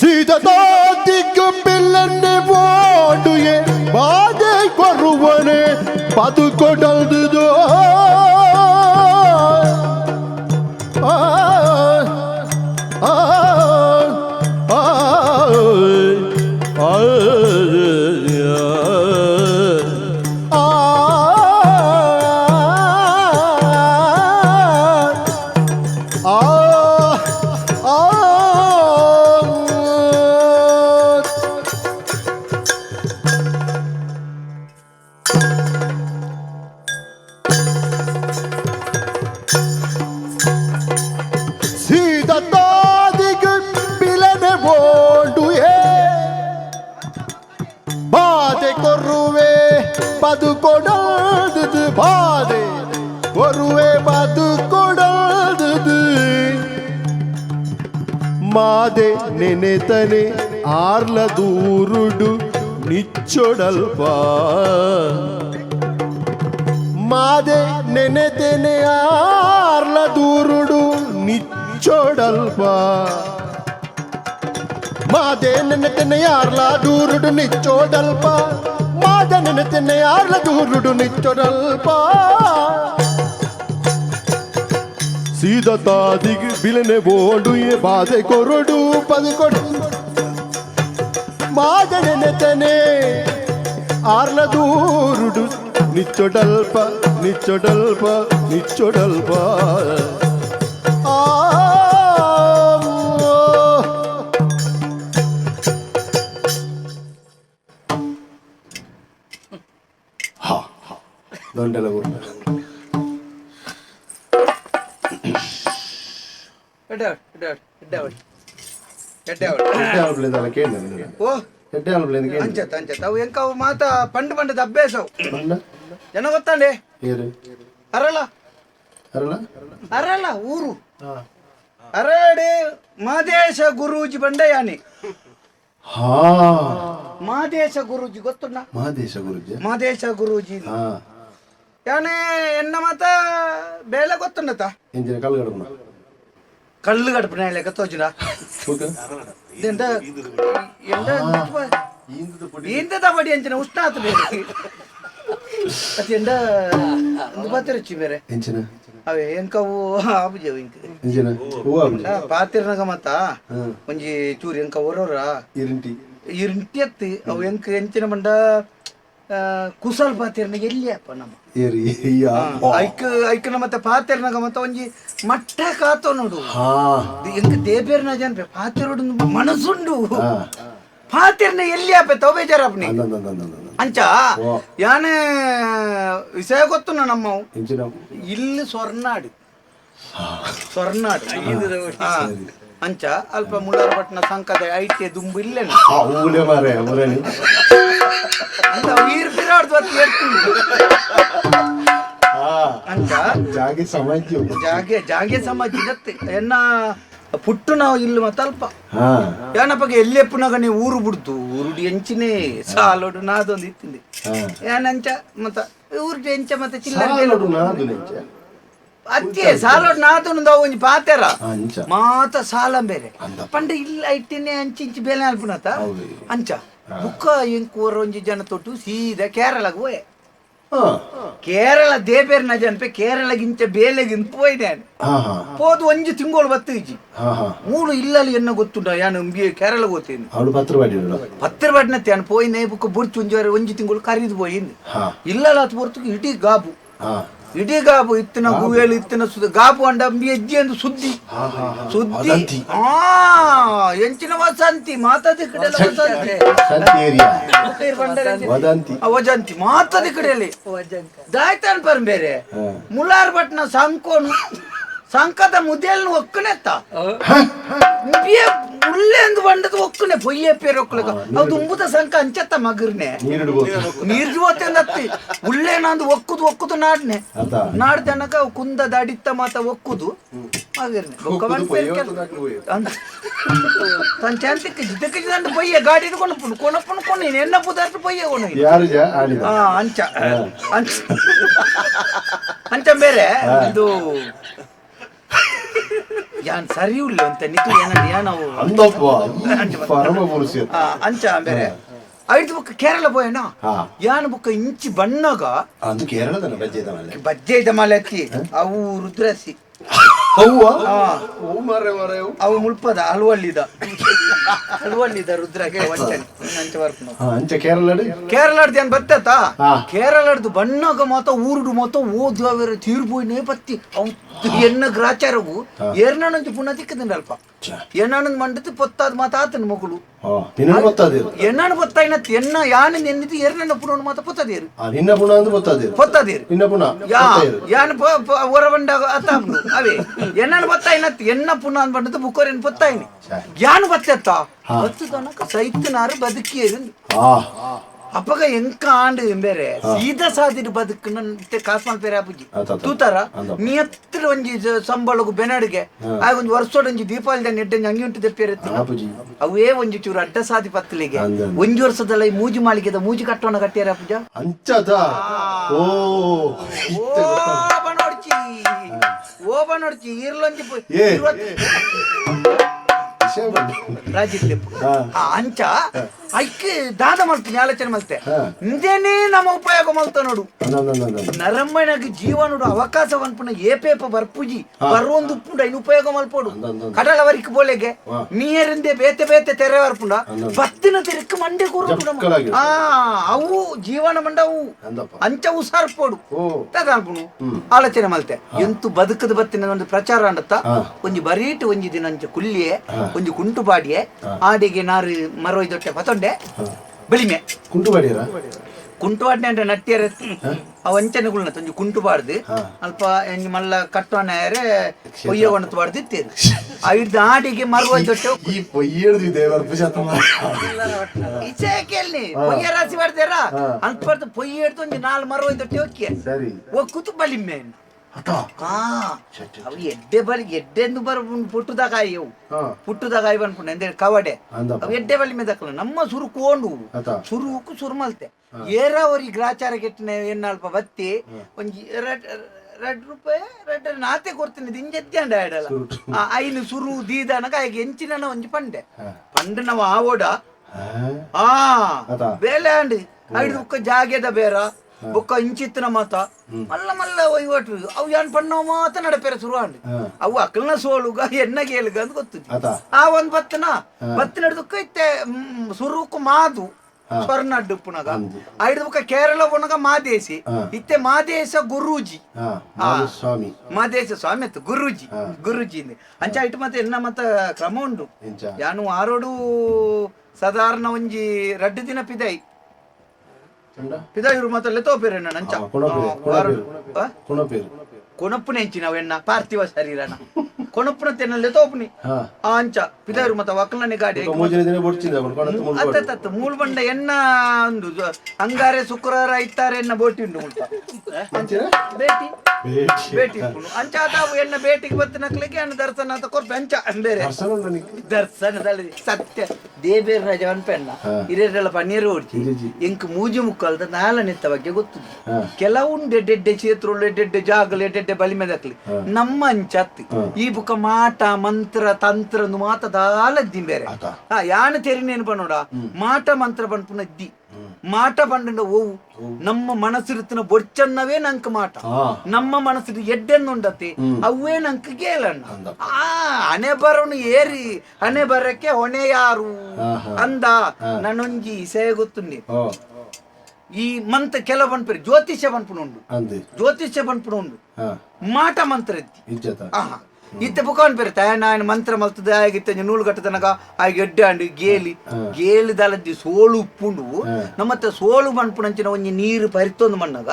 சீததாதிக்கும் பிள்ளை ஓடுயே பாதை கொருவனே பது கொடல்து ಮಾದೆ ನೆನೆತನೆ ಆರ್ಲ ದೂರುಡು ನಿಚ್ಚೊಡಲ್ಪ ಮಾದೆ ನೆನೆತೆನೆ ಆರ್ಲ ದೂರುಡು ನಿಚ್ಚೊಡಲ್ಪ ಮಾದೆ ನೆನೆತೆನೆ ಯಾರ್ಲ ದೂರುಡು ನಿಚ್ಚೋಡಲ್ಪ ಮಾದೆ ನೆನೆತೆನೆ ಯಾರ್ಲ ದೂರುಡು ನಿಚ್ಚೋಡಲ್ಪ ಸೀದತಾದಿಗೆ ಬಿಲನೆ ಬೋಡು ಎ ಬಾಧೆ ಕೊರಡು ಪದು ಕೊಡು ಮಾದೆ ನೆನೆತೆನೆ ಆರ್ಲ ದೂರುಡು ನಿಚ್ಚೊಡಲ್ಪ ನಿಚ್ಚೊಡಲ್ಪ ನಿಚ್ಚೊಡಲ್ಪ ಆ ದೊಂಡೆಲ ಅಂಚತ್ ಅವು ಎಂಕ ಅವು ಮಾತ ಪಂಡ್ ಪಂಡದ ಅಭ್ಯಾಸ ಅವು ಬಂದ ಜನ ಗೊತ್ತಾಂಡೆ ಏರು ಅರಲ್ಲ మాదేశ ಊರು ಅರಡೆ ಮಾದೇಶ ಗುರೂಜಿ ಬಂಡ ಯಾನಿ ಹಾ ಮಾದೇಶ ಗುರೂಜಿ ಗೊತ್ತುಂಡ ಮಹಾದೇಶ ಗುರುಜಿ ಮಾದೇಶ ಗುರೂಜಿ ಹಾ ಯಾನೆ ಎನ್ನ ಮಾತ ಬೇಳೆ ಗೊತ್ತುಂಡತ ಎಂಜಿನ ಕಲ್ಗಡಮ ಬಡಿ ಅಂಚಿನ ಉಷ್ಣ ಆತ ಬೇರೆ ಅತಿ ಎಂದ ಒಂದು ಬತ್ತಿರಚ್ಚಿ ಬೇರೆ ಎಂಚಿನ ಅವೇ ಎಂಕವು ಆಬುಜವು ಇಂಕ ಎಂಚಿನ ಹೂವ ಮತ್ತ ಒಂಜಿ ಚೂರು ಎಂಕ ಇರಿಂಟಿ ಅವು ಎಂಕ ಎಂಚಿನ ಮಂಡ ಕುಸಲ್ ಪಾತೆರ್ನ ಎಲ್ಲಿಯಪ್ಪ ನಮ್ಮ? ಐಕ್ ಐಕನ ಮತ್ತೆ ಪಾತಿರ್ನಾಗ ಮತ್ತ ಒಂಜಿ ಮಟ್ಟ ಕಾತ ನೋಡು ಎಂಕ ದೇಬೇರ್ನ ಜನ ಪಾತಿರೋಡು ಮನಸುಂಡು ಪಾತಿರ್ನ ಎಲ್ಲಿ ಅಪ್ಪ ತವ ಅಂದಂದಂದಂದಂದ ಅಂಚ ಯಾನೆ ವಿಷಯ ಗೊತ್ತು ಎಂಚಿನ ಇಲ್ಲಿ ಸ್ವರ್ನಾಡು ಸ್ವರ್ನಾಡು. ಅಂಚ ಅಲ್ಪ ಮುಳ್ಳಾರ ಪಟ್ಟಣ ಸಂಕದ ಐತೆ ದುಂಬು ಇಲ್ಲೇ ಊಲೆ ಮಾರೆ ಅವರೇನು ಅಂತ ವೀರ್ ಬಿರಾಡ್ದು ಹೊತ್ತು ಹೇಳ್ತೀನಿ. ಅಂಚ ಜಾಗೆ ಸಮಾಜಿ ಜಾಗೆ ಜಾಗೆ ಸಮಾಜ ಇರತ್ತೆ. ಎನ್ನ ಪುಟ್ಟು ನಾವು ಇಲ್ಲಿ ಮತ್ತಲ್ಪ ಹಾ. ಯಾನಪ್ಪಗೆ ಎಲ್ಲೆಪ್ಪುನಾಗ ನೀವು ಊರು ಬಿಡ್ತು? ಊರುಡಿ ಎಂಚಿನೇ ಸಾಲೋಡು ನಾದೊಂದು ಇತ್ತಿಂದೆ. ಏನಂಚ ಮತ್ತ ಊರುಡಿ ಎಂಚ ಮತ್ತೆ ಚಿಲ್ಲರೆ ಅತ್ತೆ ಸಾಲ ನಾದೊಂದು ಒಂಜಿ ಪಾತೆರ. ಅಂಚ. ಮಾತ ಸಾಲ ಬೇರೆ. ಪಂಡ ಇಲ್ಲ ಇಟ್ಟಿನೇ ಅಂಚಿ ಇಂಚಿ ಬೇಲೆ ಅಲ್ಪನಾತ. ಅಂಚ. ಬುಕ್ಕ ಎಂಕೂರ ಒಂಜಿ ಜನ ತೊಟ್ಟು ಸೀದಾ ಕೇರಳಗ್ ಹೋಯ್. ಕೇರಳ ದೇಬೇರ್ನ ಜನಪೆ ಕೇರಳಗಿಂಚ ಬೇಲೆಗಿಂತ ಹಾ ಹಾ. ಪೋದು ಒಂಜಿ ತಿಂಗಳು ಬತ್ತೀಜಿ ಮೂಳು ಇಲ್ಲಲ್ಲಿ ಎನ್ನ ಗೊತ್ತುಂಟ? ಯಾನು ಕೇರಳ ಅವಳು ಪತ್ರ ಪತ್ತರ ಬಡ್ನತ್ತೆ ಅನ್ ಪೋಯ್ನೆ ಬುಕ್ಕ ಬುಡ್ಚು ಒಂಜಿ ಒಂಜಿ ತಿಂಗಳು ಕರೀದು ಹಾ. ಇಲ್ಲಲ್ಲ ಅದು ಹೊರತು ಇಡೀ ಗಾಬು ಇಡೀ ಗಾಬು ಇತ್ತಿನ ಗುಹೆಯಲ್ಲಿ ಇತ್ತಿನ ಸುದ್ದಿ. ಗಾಬು ಅಂಡ ಅಂಬಿ ಎಜ್ಜಿ ಎಂದು ಸುದ್ದಿ. ಸುದ್ದಿ. ಆ ಎಂಚಿನ ವಸಂತಿ. ಮಾತಾದಿ ಕಡೆಯಲ್ಲಿ ವಸಂತಿ. ವಜಂತಿ. ಮಾತಾದಿ ಕಡೆಯಲ್ಲಿ. ದಾಯ್ತಾನ್ ಪರ್ ಬೇರೆ. ಮುಲಾರ್ ಭಟ್ನ ಸಂಕೋನು. ಸಂಕದ ಮುದೇಲ್ನ ಒಕ್ಕನೆತ್ತ ಮುಲ್ಲೆಂದು ಬಂಡದ ಒಕ್ಕನೆ ಪೊಯ್ಯ ಪೇರ್ ಒಕ್ಕಲಕ ಅದು ಉಂಬುದ ಸಂಕ ಅಂಚತ್ತ ಮಗರ್ನೆ. ನೀರ್ ಜೋತೆಂದತ್ತಿ ಉಳ್ಳೇನಂದು ಒಕ್ಕುದು ಒಕ್ಕುದು ನಾಡ್ನೆ. ನಾಡ್ ನಾಡ್ದನಕ ಕುಂದ ದಾಡಿತ್ತ ಮಾತ ಒಕ್ಕುದು ಮಗರ್ನೆ. ತನ್ ತಂಚಾಂತಿಕ್ಕೆ ಜಿದ್ದಕ್ಕೆ ಜಿದಂಡ ಪೊಯ್ಯ ಗಾಡಿ ಕೊನಪ್ಪುನು ಕೊನಪ್ಪನ ಕೊನಿ ಎನ್ನ ಪುದಾರ್ಥ ಪೊಯ್ಯ ಕೊನು ಅಂಚ. ಅಂಚ. ಅಂಚ ಬೇರೆ. ಇದು ಯಾನ್ ಸರಿ ಉಳ್ಳೆ ಅಂತ ನಿತು ಏನಂದ್ರೆ ಯಾನವು ಅಂದಪ್ಪ ಪರಮ ಪುರುಷ ಆ, ಅಂಚ ಬೇರೆ. ಐದು ಬುಕ್ಕ ಕೇರಳ ಪೋಯನ ಹಾ. ಯಾನ್ ಬುಕ್ಕ ಇಂಚಿ ಬಣ್ಣಗ? ಅದು ಕೇರಳದ ಬಜ್ಜೆ ಇದ ಬಜ್ಜೆ ಮಲತ್ತಿ ಅವು ರುದ್ರಸಿ. ಆ, ಹೂ. ಮರೆ. ಅವು ಮುಳ್ಪದ ಹಲುವಳ್ಳಿದ ಹಲುವಳ್ಳಿದ ರುದ್ರಗೆ ವಂಚನೆ ಅಂಚ ಹಾ ಅಂಚೆ ಕೇರಳಡಿ ಕೇರಳದ ಏನ್ ಬತ್ತತ. ಕೇರಳದ ಬಣ್ಣಗ ಮಾತ ಊರುಡು ಮಾತ ಓದುವರ ತೀರ್ಬೋಯ್ನೇ ಬತ್ತಿ. ಅವ್ನು ಎನ್ನ ಗ್ರಾಚಾರವು ಏರ್ನಾನಂಜು ಪುನಃ ತಿಕ್ಕದಿಂದಲ್ಪ ಛೆ. ಎನ್ನಾನಂದ್ ಮಂಡತಿ ಪೊತ್ತಾದ ಮಾತ ಆತನ ಮಗಳು ಹಾ ನಿನ್ನ ಗೊತ್ತಾದಿರು ಎನ್ನಾನ ಪೊತ್ತಾಯಿನತ್ ಎನ್ನ ಯಾನ ನೆನ್ನಿದ್ದು ಎರ್ನನ್ನ ಪುನಃ ಮಾತ ಪೊತ್ತದೇರು ಆ ನಿನ್ನ ಪುಣ ಅಂತ ಗೊತ್ತಾದಿರು ಪೊತ್ತದೇರು ನಿನ್ನ ಪುಣ ಯಾ ಗೊತ್ತಾಯಿರು ಯಾನ್ ಹೊರಬಂಡ ಅತ್ತಾಬ್ನು ಅವೇ ಎನ್ನಾನ ಬತ್ತಾಯಿನತ್ ಎನ್ನ ಪುನಃ ಅಂದ್ ಬಂಡದು ಬುಕ್ಕೋರೇನ್ ಪೊತ್ತಾಯಿನಿ ಛೆ. ಯಾನು ಬತ್ತೆತ್ತ ಹಾ. ಬತ್ತು ತನಕ ಸೈತನಾರು ಬದುಕಿಯರು ಆ ಅಪ್ಪಗ ಎಂಕ ಕಾಂಡ್ ಬೇರೆ ಸೀದಾ ಸಾದಿರು ಬದುಕು ಕಾಸ್ಮಾಲ್ ಪೇರೆ ಅಪ್ಪುಜಿ. ತೂತಾರ. ನೀ ಹತ್ರ ಒಂಜಿ ಸಂಬಳಗು ಬೆನಾಡಿಗೆ ಆಗ ಒಂಜಿ ವರ್ಷೋಡ್ ಒಂಜಿ ದೀಪಾವಳಿ ದನ್ ಎಡ್ಡೆ ಅಂಗಿ ಉಂಟು ಆಪುಜಿ ಅವೇ ಒಂಜಿ ಚೂರು ಅಡ್ಡ ಸಾದಿ ಪತ್ತಲಿಗೆ. ಒಂಜಿ ವರ್ಷದಲ್ಲ ಈ ಮೂಜಿ ಮಾಳಿಗೆದ ಮೂಜಿ ಕಟ್ಟೋಣ ಕಟ್ಟಿಯಾರ ಅಪ್ಪುಜ? ಅಂಚದ. ಓ. ಓ ಬನೋಡ್ಚಿ. ಓ ಬನೋಡ್ಚಿ. ಇರ್ಲೊಂಜಿ ಪು- ಕ್ಲಿಪ್. ಆ ಅಂಚ ಅಕ್ಕಿ ದಾದ ಮಲ್ತೀನಿ ಆಲೋಚನೆ ಮಲ್ತೆ. ಇಂದೇನೇ ನಮ್ಮ ಉಪಯೋಗ ಮಲ್ತ ನೋಡು. ನರಮ್ಮನಗ ಜೀವನುಡು ಅವಕಾಶ ಅನ್ಪುನ ಏಪೇಪ ಬರ್ಪುಜಿ ಬರುವೊಂದು ಉಪ್ಪುಂಡ ಇನ್ನು ಉಪಯೋಗ ಮಲ್ಪೋಡು. ಕಡಲ ವರಿಕ್ ಬೋಲೆಗೆ. ನೀರಿಂದೆ ಬೇತೆ ಬೇತೆ ತೆರೆ ಬರ್ಪುಂಡ. ಬತ್ತಿನ ತಿರುಕ್ ಮಂಡೆ ಜಪ್ಕಲಾಗಿ. ಆ ಅವು ಜೀವನ ಮಂಡವು ಅಂಚ ಉಸಾರ್ಪೋಡು ಓ ತದಾಲ್ಪುನು ಆಲೋಚನೆ ಮಲ್ತೆ ಎಂತು ಬದುಕದ ಬತ್ತಿನ ಒಂದು ಪ್ರಚಾರ ಅಂಡತ್ತ. ಒಂಜಿ ಬರೀಟ್ ಒಂಜಿ ದಿನ ಅಂಚ ಕುಲ್ಲಿಯೆ. ಒಂಜಿ ಕುಂಟು ಪಾಡಿಯೆ ಆಡಿಗೆ ನಾರು ಮರೋಯ್ದೊಟ್ಟೆ ಪತೊಂಡೆ ಬಲಿಮೆ ಬೆಳಿಮೆ. ಕುಂಟು ಪಾಡಿಯರ ಕುಂಟು ಪಾಡಿನ ಅಂದ್ರೆ ನಟ್ಟಿಯರ ಅವ ಅಂಚನೆಗಳ್ನ ಒಂಜಿ ಕುಂಟು ಪಾಡ್ದು. ಅಲ್ಪ ಎಂಜಿ ಮಲ್ಲ ಕಟ್ಟೋಣರೆ ಪೊಯ್ಯ ಒಣತು ಇತ್ತೇನು ಐದು ಆಡಿಗೆ ಮರೋಯ್ದೊಟ್ಟೆ ಈ ಪೊಯ್ಯಡ್ದು ದೇವರ ಪೂಜಾತ ಈಚೆ ಕೇಳಿ ಪೊಯ್ಯ ರಾಶಿ ಮಾಡ್ದೇರ ಅಲ್ಪ ಪೊಯ್ಯ ಹಿಡ್ದು ಒಂಜಿ ನಾಲ್ ಮರುವ ಓಕೆ ಸರಿ. ಒಕ್ಕುತು ಬಲಿಮೆ ಅತ ಅಯ್ಯವು ಹಾ. ಪುಟ್ಟದಾಗ ಅಯ್ಯ ಅನ್ಕೊಂಡು ಎಂದ್ರೆ ಕವಡೆ. ಅಂದಪ್ಪ ಅವು ಎಡ್ಡೆ ಬಲಿ ಮೇದಕ್ಕಲ್ಲ ನಮ್ಮ ಸುರು ಕೋಂಡು ಅತ ಸುರುಕು ಸುರುಮಲ್ತೆ. ಏರಾವರಿ ಗ್ರಾಚಾರ ಕೆಟ್ಟಿನ ಎನ್ನಲ್ಪ ಬತ್ತಿ ಒಂಜಿ ರೆಡ್ ರೆಡ್ ರೂಪಾಯಿ ರೆಡ್ ನಾತೆ ಕೊಡ್ತೀನಿ ದಿಂಜೆತ್ತೆ ಅಂಡ ಆಡಲ್ಲ ಐನು ಸುರು. ದೀದನಕ ಆಗ ಎಂಚಿನ ಒಂಜಿ ಪಂಡೆ. ಪಂಡ ನಾವು ಆವೋಡ. ಆ. ಬೇಲೆ ಅಂಡಿ. ಐದು ಜಾಗೆದ ಬೇರ. ಬುಕ್ಕ ಇಂಚಿತ್ತಿನ ಮಾತ ಮಲ್ಲ ಮಲ್ಲ ವಹಿವಾಟು. ಅವು ಏನ್ ಪಣ್ಣವ ಮಾತ ನಡಪೇರ ಶುರು ಅಂಡಿ ಅವು ಅಕ್ಕಲ್ನ ಸೋಲುಗ ಎನ್ನ ಏಳುಗ ಅಂತ ಗೊತ್ತು ಆ ಒಂದ್ ಬತ್ತನ ಬತ್ತ ಹಿಡ್ದಕ್ಕ ಇತ್ತೆ ಸುರುಕು ಮಾದು ಸ್ವರ್ಣ ಪುನಗ ಅಂದು. ಐದು ಬುಕ್ಕ ಕೇರಳ ಪುನಗ ಮಾದೇಶಿ ಇತ್ತೆ ಮಾದೇಶ ಗುರುಜಿ. ಸ್ವಾಮಿ ಮಾದೇಶ ಸ್ವಾಮಿ ಅತ್ತು ಗುರೂಜಿ. ಗುರೂಜಿ ಅಂಚ ಐಟ್ ಮತ್ತೆ ಎನ್ನ ಮತ್ತ ಕ್ರಮ ಉಂಡು ಯಾನು ಆರೋಡು ಸಾಧಾರಣ ಒಂಜಿ ರಡ್ಡು ದಿನ ಪಿದೈ ಚಂಡ ಪಿದೈ ಇವ್ರು ಮತ್ತೆ ತೋಪೇರೆ ನಂಚ. ಕೊಣಪೇರು, ಕೊಣಪೇರು. ಕೊಣ ಪೇರು ಕೊಣಪ್ಪನ ಹೆಂಚಿ ನಾವೆನ್ನ ಪಾರ್ಥಿವ ಶರೀರನ. ಕೊಣಪ್ಪನ ತೆನಲ್ಲೇ ತೋಪುನಿ ಆಂಚ ಪಿದರು ಮತ ವಕ್ಕಲನೆ ಗಾಡಿ ಅತ್ತ ಮೂಲ ಬಂಡ ಎನ್ನ ಒಂದು ಹಂಗಾರೆ ಶುಕ್ರವಾರ ಇತ್ತಾರೆ ಎನ್ನ ಬೋಟಿ ಉಂಡು ಉಂಟ ಭೇಟಿ. ಭೇಟಿ. ಅಂಚ ಅದಾವು ಎನ್ನ ಭೇಟಿಗೆ ಬತ್ತ ನಕ್ಲಿಗೆ ಅನ್ನ ದರ್ಶನ ಅಂತ ಕೊರ್ಪೆ ಅಂಚ ಬೇರೆ ದರ್ಶನದಲ್ಲಿ ಸತ್ಯ. ದೇಬೇರ್ ರಾಜ ಅನ್ಪೆಣ್ಣ ಹಿರಿಯರೆಲ್ಲ ಪನ್ನೀರು ಓಡ್ತಿ ಎಂಕ್ ಮೂಜಿ ಮುಕ್ಕಲ್ದ ನಾಲನೆತ್ತ ಬಗ್ಗೆ ಗೊತ್ತು ಕೆಲವು ಡೆಡ್ಡೆ ಕ್ಷೇತ್ರ ಡೆಡ್ಡೆ ಜಾಗಲೆ ಡೆಡ್ಡೆ ಬಲಿಮೆದಕ್ಲಿ ನಮ್ಮ ಅಂಚತ್ತಿ ಈ ಮಾಟ ಮಂತ್ರ ತಂತ್ರ ಮಾತ ದಾಲದ್ದಿ ಬೇರೆ. ಆ ಹಾ ಯಾನ ತೆರಿನೇನು ಪನ್ನೋಡ ಮಾಟ ಮಂತ್ರ ಇದ್ದಿ. ಮಾಟ ಪಂಡ ಓವು. ನಮ್ಮ ಮನಸ್ಸಿರುತ್ತಿನ ಬೊಚ್ಚನ್ನವೇ ನಂಕ ಮಾಟ. ಹಾ. ನಮ್ಮ ಮನಸ್ಸಿನ ಎಡ್ಡೆನ್ನುಂಡತಿ ಅವೇ ನಂಕ ಗೇಲಣ್ಣ. ಆ ಹಣೆ ಬರೋನು ಏರಿ ಹಣೆ ಬರಕ್ಕೆ ಹೊಣೆ ಯಾರು? ಹಾ, ಹಾ. ಅಂದ. ನನ್ನೊಂಜಿ ಸೇ ಗೊತ್ತುಂಡಿ ಈ ಮಂತ್ರ ಕೆಲ ಬನ್ಪರಿ ಜ್ಯೋತಿಷ್ಯ ಬನ್ಪುನ ಉಂಡು. ಜ್ಯೋತಿಷ್ಯ ಬನ್ಪುನ ಉಂಡು. ಮಾಟ ಮಂತ್ರ ಎತ್ತಿ ಆಹಾ. ಇತ್ತೆ ಬುಕಾನ್ ಪೇರು ತಾಯ ನಾನು ಮಂತ್ರ ಮಲ್ತದ ಆಗಿತ್ತ ನೂಲು ಕಟ್ಟದನಗ ಆಗ ಎಡ್ಡೆ ಅಂಡು ಗೇಲಿ. ಗೇಲಿ ದಲದ್ದಿ ಸೋಲು ಉಪ್ಪುಂಡು. ನಮ್ಮತ್ತ ಸೋಲು ಮಣ್ಪುಣಂಚಿನ ಒಂಜಿ ನೀರು ಪರಿತೊಂದು ಮಣ್ಣಾಗ.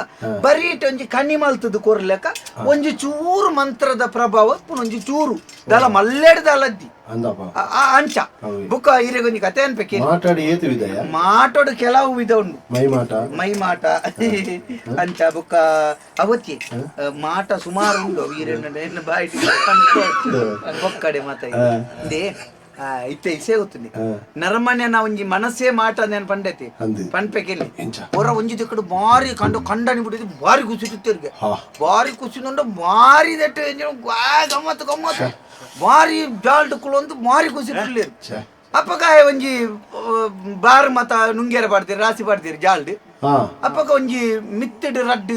ಬರೀಟ್ ಒಂಜಿ ಕಣ್ಣಿ ಮಲ್ತದ ಕೊರ್ಲೆಕ ಒಂಜಿ ಚೂರು ಮಂತ್ರದ ಪ್ರಭಾವ ಒಂಜಿ ಚೂರು. ದಲ ಮಲ್ಲೆಡ್ ದಲದ್ದಿ ಆ- ಅಂಚ. ಬುಕ್ಕ ಇರೆಗೊಂಜಿ ಕತೆ ಅನ್ಬೇಕಿ ಮಾತಾಡಿ ಏತು ಮಾಟೋಡು ಕೆಲವು ವಿಧ ಉಂಡು ಮೈ ಮಾಟ? ಮೈ ಮಾಟ. ಅಂಚ ಬುಕ್ಕ ಅವತ್ತಿ. ಮಾಟ ಸುಮಾರು ಉಂಡು ವೀರಣ್ಣ ಬಾಯಿ ಬೊಕ್ಕಡೆ ಮಾತಾಡಿ ಇತ್ತೆ ಇಸೆ ಗೊತ್ತುಂಡಿ. ನರಮಣ್ಯ ನಾ ಒಂಜಿ ಮನಸ್ಸೇ ಮಾಟ నేను ಪಂಡೈತಿ. ಎಂಚ. ಹೊರ ಒಂಜಿ ದಿಕ್ಕಡು ಬಾರಿ ಕಂಡು ಕಂಡನಿ ಬಿಟ್ಟಿದ್ದು ಬಾರಿ ಕುಸಿಟ್ಟಿರ್ಗೆ ಹಾ. ಬಾರಿ ನೋಡು ಬಾರಿ ದಟ್ಟು ಗಮ್ಮತ್ತು ಗಮ್ಮತ್ತು. ಭಾರಿ ಜಾಲ್ಡ್ ಕುಳೊಂದು ಮಾರಿ ಖುಷಿ ಛೆ. ಅಪ್ಪಕ ಒಂಜಿ ಬಾರ್ ಮತ ನುಂಗೇರ ಪಾಡ್ತೀರಿ ರಾಸಿ ಪಾಡ್ತೀರಿ ಜಾಲ್ಡ್. ಅಪ್ಪಕ ಒಂಜಿ ಮಿತ್ತಡ್ ರಡ್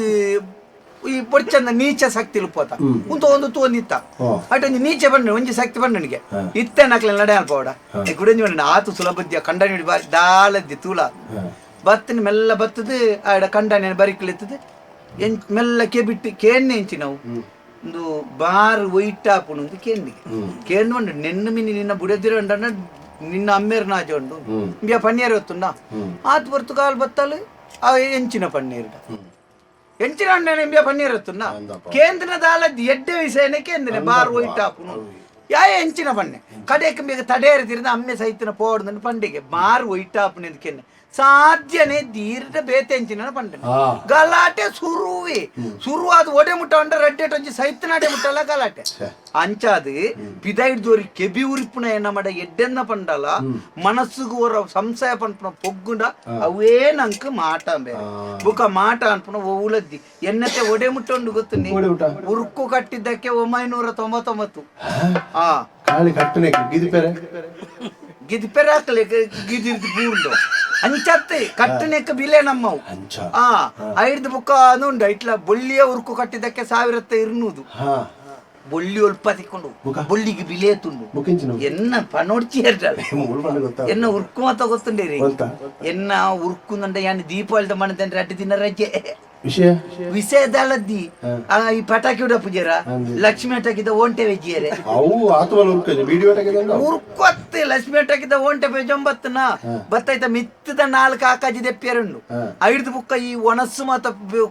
ಈ ಪೊಡ್ಚಂದ ನೀಚ ಶಕ್ತಿ ಪೋತ ಉಂತ ಒಂದು ತೂಂದಿತ್ತ. ಅಟ್ ಒಂಜಿ ನೀಚೆ ಬಂಡ ಒಂಜಿ ಶಕ್ತಿ ಬಂಡನಿಗೆ ನನಗೆ ಇತ್ತೆ ನಕ್ಲೆ ನಡೆ ಅಲ್ಪೋಡ ಗುಡಂಜಿ ಬಂಡ ಆತು ಸುಲಭದ್ಯ ಕಂಡನಿ ಬಾರಿ ದಾಳದ್ದಿ ತೂಲ. ಬತ್ತಿನ ಮೆಲ್ಲ ಬತ್ತದು ಆಡ ಕಂಡನೆ ಬರಿಕ್ಲಿತ್ತದು. ಮೆಲ್ಲ ಕೆ ಬಿಟ್ಟು ಕೇನ್ನೆ ಎಂಚಿ ನಾವು ಒಂದು ಬಾರ್ ವೈಟ್ ಆಪುಣು ಒಂದು ಕೇಂದಿ ಕೇಂದು ಉಂಡು ನೆನ್ನ ಮಿನಿ ನಿನ್ನ ಬುಡದಿರ ಉಂಡನ ನಿನ್ನ ಅಮ್ಮೇರ್ ನಾಜ ಉಂಡು. ಬಿಯ ಪನ್ನೀರ್ ಹೊತ್ತುಂಡ. ಆತ್ ಬರ್ತು ಕಾಲ್ ಬತ್ತಲು ಆ ಎಂಚಿನ ಪನ್ನೀರ್ ಎಂಚಿನ ಅಂಡನೆ ಬಿಯ ಪನ್ನೀರ್ ಹೊತ್ತುಂಡ. ಕೇಂದ್ರನ ದಾಲದ್ ಎಡ್ಡೆ ವಿಷಯನೇ ಕೇಂದ್ರ ಬಾರ್ ವೈಟ್ ಆಪುಣು ಯಾ ಎಂಚಿನ ಪಣ್ಣೆ ಕಡೆಯಕ್ಕೆ ಬೇಗ ತಡೆಯರಿದಿರಿಂದ ಅಮ್ಮೆ ಸಹಿತನ ಪೋಡ್ದನ್ನು ಪಂಡಿಗೆ. ಬಾರ್ ವೈಟ್ ಆಪುನ ಎಂದಕ್ಕೆ ಸಾಧ್ಯನೇ ದೀರ್ಘ ಬೇತೆಂಚಿನ ಪಂಡೆ ಹಾ ಗಲಾಟೆ ಸುರುವೆ ಸುರುವಾದ ಒಡೆ ಮುಟ್ಟ ಅಂಡ ರೆಡ್ಡೆಟ್ ಒಂಜಿ ಸೈತನಾಡೆ ಮುಟ್ಟಲ್ಲ ಗಲಾಟೆ ಛೆ. ಅಂಚಾದು ಪಿದಾಯಿಡ್ದೋರಿ ಕೆಬಿ ಉರಿಪುನ ಎನ್ನ ಮಡ ಎಡ್ಡೆನ್ನ ಪಂಡಲ ಮನಸ್ಸುಗು ಒರ ಸಂಶಯ ಪಂಪುನ ಪೊಗ್ಗುಂಡ ಅವೇ ನಂಕ್ ಮಾಟ ಬೇ ಆ. ಬುಕ ಮಾಟ ಅನ್ಪುನ ಒವುಲದ್ದಿ ಎನ್ನತೆ ಒಡೆ ಮುಟ್ಟೊಂಡು ಗೊತ್ತು ಒಡೆ ಮುಟ್ಟ? ಉರುಕು ಕಟ್ಟಿದ್ದಕ್ಕೆ ಒಂಬೈನೂರ ತೊಂಬತ್ತೊಂಬತ್ತು ಆ ಕಾಳಿ ಕಟ್ಟನೆ ಗಿದಿಪೆರೆ ಗಿದ್ ಪೆರಾಕ್ಲೆ ಗಿದಿರ್ದು ಬೂರ್ದು ಅಂಚತ್ತೆ ಕಟ್ಟನೆಕ್ಕ ಬಿಲೆ ನಮ್ಮ ಆ ಐದು ಬುಕ್ಕ ಅದುಂಡ ಇಟ್ಲ ಬೊಳ್ಳಿಯ ಉರ್ಕು ಕಟ್ಟಿದ್ದಕ್ಕೆ ಸಾವಿರತ್ತ ಇರ್ನೂದು. ಬೊಳ್ಳಿ ಒಲ್ಪ ತಿಕ್ಕೊಂಡು? ಬೊಳ್ಳಿಗೆ ಬಿಲೆ ತುಂಡು. ಎನ್ನ ಪನೋಡ್ಚಿ ಎನ್ನ ಉರ್ಕು ಮಾತ ಗೊತ್ತುಂಡೇರಿ ಎನ್ನ ಎನ್ನ ನಂಡ ಯಾನ್ ದೀಪಾವಳಿ ಮನದಂದ್ರೆ ಅಡ್ಡ ದಿನ ರಜೆ. ವಿಷಯದಲ್ಲದ್ದಿ ಆ, ಈ ಪಟಾಕಿ ಉಡ ಪೂಜಾರ. ಲಕ್ಷ್ಮಿ ಓಂಟೆ ವೆಜ್ಜಿಯರೆ ಉರ್ಕು ಅತ್ತೆ ಉರ್ಕೊತ್ತೆ ಲಕ್ಷ್ಮಿ ಅಟ್ಟಾಕಿದ ಓಂಟೆ ಬೆಜೊಂಬತ್ತನ ಬತ್ತಾಯ್ತ ಮಿತ್ತದ ನಾಲ್ಕು ಆಕಾಜಿ ದೆಪ್ಪಿಯರುಂಡು ಹಾ. ಐಡ್ದು ಬುಕ್ಕ ಈ ಒಣಸು ಮಾತ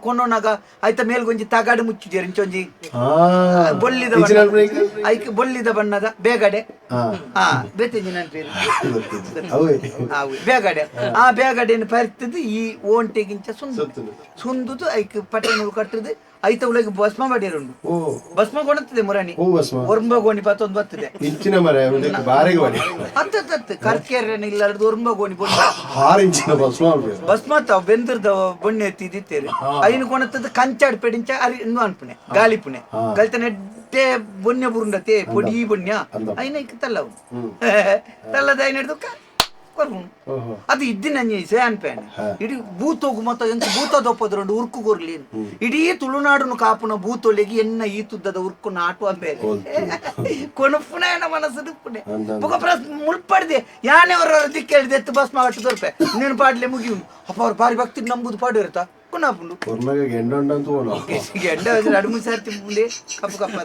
ಕೊಂಡೋನಾಗ ಆಯ್ತ ಮೇಲ್ಗೊಂಜಿ ತಗಾಡು ಮುಚ್ಚಿದ್ಯಾರ ಇಂಚೊಂಜಿ ಬೊಲ್ಲಿದ ಬಣ್ಣ ಐಕ್ ಬೊಲ್ಲಿದ ಬಣ್ಣದ ಬೇಗಡೆ. ಹಾ. ಬೇತಂಜಿ ಗೊತ್ತಿತ್ತು. ಬೇಗಡೆ. ಆ ಬೇಗಡೆಯನ್ನು ಪರಿತದ್ದು ಈ ಓಂಟೆಗಿಂಚ ಸುಂದು. ಸುಂದದು ಐಕ್ ಪಟ್ಟಣಗಳು ಕಟ್ಟದು ಐತ ಉಳಗೆ ಭಸ್ಮ ಬಡಿಯರುಂಡು ಓ. ಭಸ್ಮ ಕೊಡುತ್ತದೆ ಮುರಾಣಿ. ಹೂ ಭಸ್ಮ. ಒರ್ಂಬ ಗೋಣಿ ಪತ್ತೊಂದು ಬರ್ತದೆ ಇಂಚಿನ ಮರ ಒಂದಕ್ಕೆ ಬಾರಿಗೆ ಬಡಿ. ಹತ್ತತ್ತು ಕರ್ಕೆರೆ ಇಲ್ಲಾರ್ದು ಒರ್ಂಬ ಗೋಣಿ ಬೊಣ್ಣ ಆರು ಇಂಚಿನ ಭಸ್ಮ ಆಗ್ಬೇಕು. ಭಸ್ಮ ತಾವ್ ಬೆಂದಿರ್ದ ಬೊಣ್ಣೆ ಎತ್ತಿದಿತ್ತೇರಿ ಐನು ಕೊಣತ್ತದ ಕಂಚಾಡ್ ಪೆಡಿಂಚ ಅರಿ ಇನ್ನು ಅನ್ಪುಣೆ ಗಾಳಿ ಪುಣೆ. ಕಲ್ತ ನೆಡ್ಡೆ ಬೊನ್ನೆ ಬುರುಂಡತೆ ಪೊಡಿ ಅಂದ. ಐನ ಇಕ್ಕ ತಲ್ಲವು. ತಲ್ಲದ ಐನ ಹಿಡ್ದು ಓಹೋ. ಅದು ಇದ್ದಿನ ಸೇ ಅನ್ಪೇನೆ ಹಾ. ಇಡೀ ಭೂತೋಗು ಮತ್ತ ಎಂತ ಭೂತ ದೊಪ್ಪದ್ರಂಡು ಉರ್ಕು ಕೊರ್ಲಿ ಇಡೀ ತುಳುನಾಡುನು ಕಾಪುನ ಭೂತೊಲೆಗೆ ಎನ್ನ ಈ ತುದ್ದದ ಉರ್ಕು ನಾಟು ಅಂಬೇರೆ ಕೊನುಪುನ ಏನ ಮನಸ್ಸು ದುಪ್ಪುನೆ. ಬುಗ ಪ್ರಸ್ ಮುಳ್ಪಡ್ದೆ. ಯಾನೇ ಅವರ ದಿಕ್ಕೇಳಿದೆ ಎತ್ತು ಬಸ್ ಮಾಗಟ್ಟು ದೊರ್ಪೆ ನೀನು ಪಾಡ್ಲೆ ಮುಗಿಯುನು. ಅಪ್ಪ ಅವ್ರು ಭಾರಿ ಭಕ್ತಿ ನಂಬುದು ಪಾಡು కొన్నాపుండు కొన్నాక గెండ ఉండంతో గెండ నడుము సార్ తిప్పుండే కప్పు కప్ప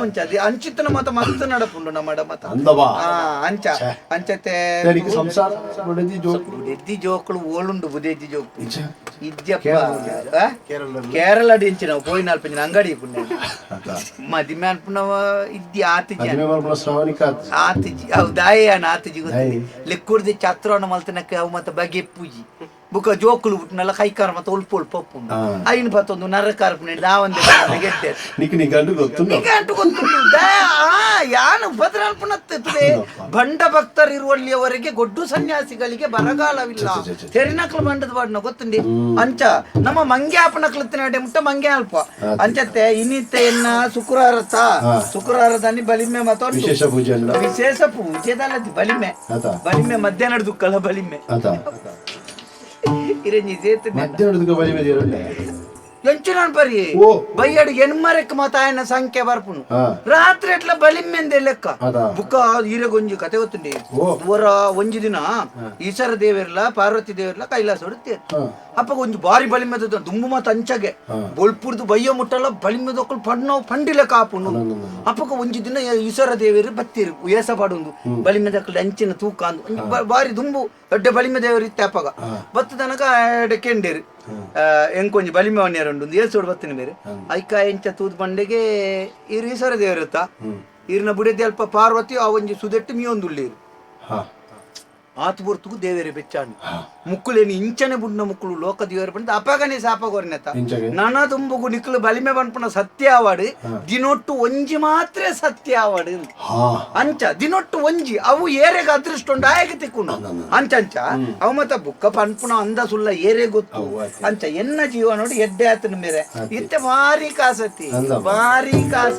అంచది అంచిత్తన మత మస్తు నడపుండు నమ్మడ మత అందవా అంచ అంచతే సంసార బుడెద్ది జోకులు. బుడెద్ది జోకులు ఓలుండు బుడెద్ది జోకులు. కేరళ డించిన పోయి నడిపించిన అంగడి ఇప్పుడు మదిమే అనుకున్నావా? ఇది ఆతిజి ఆతిజి అవు దాయ అని ఆతిజి లెక్కుడిది చత్రోణం వెళ్తున్న మత బగెప్పుజి. ಮತ್ತೆ ಬುಕ್ಕ ಜೋಕುಲು ಬಿಟ್ನಲ್ಲ ಕೈಕಾರ ಮತ್ತೆ ಉಲ್ಪು ಉಲ್ಪು ಒಪ್ಪು ಐನ್ ಪತ್ತೊಂದು ನರಕಾರ ದಾವಂದೆ ಗೆದ್ದೆ. ಗಂಡು ಗೊತ್ತುಂಡು ಆ ಯಾನು ಉಪದ್ರ ಅನ್ಪುಣತ್ತದೆ ಬಂಡ ಭಕ್ತರು ಇರುವಲ್ಲಿಯವರೆಗೆ ಗೊಡ್ಡು ಸನ್ಯಾಸಿಗಳಿಗೆ ಬರಗಾಲವಿಲ್ಲ. ತೆರಿನಕ್ಲು ಬಂಡದ ಬಾಡ್ನ ಗೊತ್ತುಂಡಿ? ಅಂಚ ನಮ್ಮ ಮಂಗೆ ಆಪನಕ್ಲತ್ತಿನ ಅಡೆ ಮುಟ್ಟ ಮಂಗೆ ಅಲ್ಪ. ಅಂಚತ್ತೆ ಇನ್ನಿತ್ತೆ ಎನ್ನ ಶುಕ್ರವಾರತ. ಹಾ. ಶುಕ್ರವಾರದಲ್ಲಿ ಬಲಿಮೆ ಮತ್ತೊಂದು ವಿಶೇಷ ಪೂಜೆ ವಿಶೇಷ ಪೂಜೆದಲ್ಲದಿ ಬಲಿಮೆ. ಬಲಿಮೆ ಮಧ್ಯಾಹ್ನ ದುಕ್ಕಲ ಬಲಿಮೆ. ಆತ ಇರಂಜಿ ಸೇತು ಮಧ್ಯಾಹ್ನದ ಬಲಿ ಬೇರೆ ಎಂಚಿನ ಪರಿ ಓ ಬಯ್ಯಡ್ ಎನ್ಮರೆಕ್ ಮತ ఆయన ಸಂಖ್ಯೆ ಬರ್ಪುನು ಹಾ ರಾತ್ರಿ ಎಟ್ಲ ಬಲಿಮೆಂದೆ ಲೆಕ್ಕ ಅದಾ ಬುಕ್ಕ ಈರೆಗೊಂಜಿ ಕತೆ ಗೊತ್ತುಂಡಿ ಓ ಊರ ಒಂಜಿ ದಿನ ಈಶ್ವರ ದೇವರಿಲ್ಲ ಪಾರ್ವತಿ ದೇವರಿಲ್ಲ ಕೈಲಾಸ ಹೊಡುತ್ತೇರು ಹಾ ಅಪ್ಪ ಒಂಜಿ ಬಾರಿ ಬಲಿಮೆದ ದುಂಬು ಮತ ಅಂಚಗೆ ಹಾ. ಬೊಲ್ಪುರ್ದು ಬಯ್ಯ ಮುಟ್ಟಲ್ಲ ಬಲಿಮೆದೊಕ್ಕಳು ಪಣ್ಣು ಪಂಡಿಲೆ ಕಾಪುನು ಅಪ್ಪಗ ಒಂಜಿ ದಿನ ಈಶ್ವರ ದೇವರು ಬತ್ತಿರು ಏಸ ಪಾಡುಂದು ಬಲಿಮೆದಕ್ಕಳು ಅಂಚಿನ ತೂಕ ಅಂದು ಒಂಜಿ ಬ- ಬಾರಿ ದುಂಬು ದೊಡ್ಡ ಬಲಿಮೆ ದೇವರು ಇತ್ತೆ ಅಪ್ಪಗ ಬತ್ತ ತನಕ ಕೆಂಡೇರು ಎಂಕೊಂಜಿ ಬಲಿಮೆ ಅವನ್ಯಾರುಂಡು ಒಂದು ಏಸೋಡು ಬತ್ತಿನ ಬೇರೆ. ಐಕ ಎಂಚ ತೂದ್ ಬಂಡೆಗೆ ಇರ್ ಈಶ್ವರ ದೇವರು ಇರುತ್ತಾ ಹ್ಮ್. ಇರ್ನ ಬುಡದಿ ಅಲ್ಪ ಪಾರ್ವತಿ ಆ ಒಂಜಿ ಸುದೆಟ್ಟು ಮೀ ಆತು ಬೊರ್ತುಗು ದೇವೇರೆ ಬೆಚ್ಚಾಂಡು ಮುಕ್ಕುಲೇನು ಇಂಚನೆ ಬುಡ್ನ ಮುಕ್ಕಳು ಲೋಕ ದೇವರು ಬಂದ ಅಪಗನೆ ಸಾಪಗೋರ್ನೆತ ನನ ತುಂಬುಗು ನಿಕ್ಕಲು ಬಲಿಮೆ ಬನ್ಪುನ ಸತ್ಯ ಆವಾಡು ದಿನೊಟ್ಟು ಒಂಜಿ ಮಾತ್ರ ಸತ್ಯ ಆವಾಡು ಹಾ. ಅಂಚ ದಿನೊಟ್ಟು ಒಂಜಿ ಅವು ಏರೆಗ ಅದೃಷ್ಟ ಉಂಡು ಆಯಗೆ ತಿಕ್ಕುಂಡು. ಅಂಚ ಅಂಚ ಅವ ಮತ್ತ ಬುಕ್ಕ ಪನ್ಪುನ ಅಂದ ಸುಲ್ಲ ಏರೆ ಗೊತ್ತು. ಅಂಚ ಎನ್ನ ಜೀವ ನೋಡಿ ಎಡ್ಡೆ ಆತನ ಮೇರೆ ಇತ್ತೆ ಬಾರಿ ಕಾಸತಿ. ಬಾರಿ ಭಾರಿ ಕಾಸ